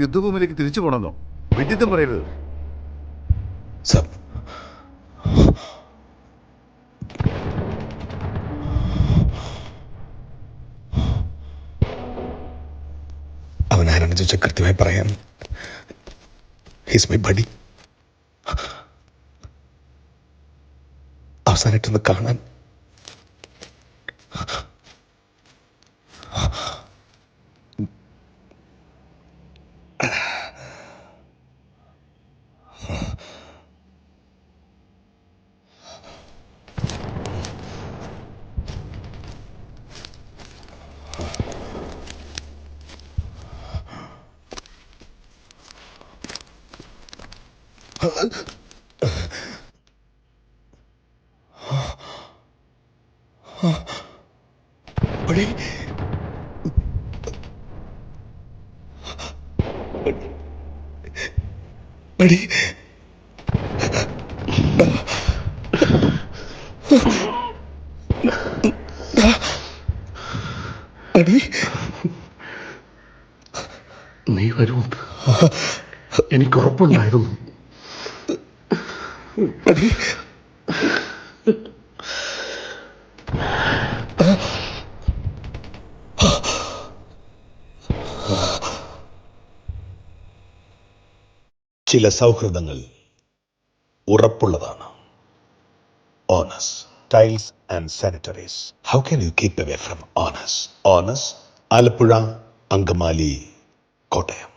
യുദ്ധഭൂമിയിലേക്ക് തിരിച്ചു പോകണമെന്നോ? വിഡിത്തം പറയരുത്. അവൻ ആരാണ് ചോദിച്ചാൽ കൃത്യമായി പറയാൻ ഹിസ് മൈ ബഡി അവസാനമായിട്ടൊന്ന് കാണാൻ ബഡി അടി അടി നീ വരുമെന്ന് എനിക്ക് ഉറപ്പുണ്ടായിരുന്നു. ചില സൗഹൃദങ്ങൾ ഉറപ്പുള്ളതാണ്. Onus tiles and sanitaries how can you keep away from Onus Onus Alappuzha Angamaly Kottayam.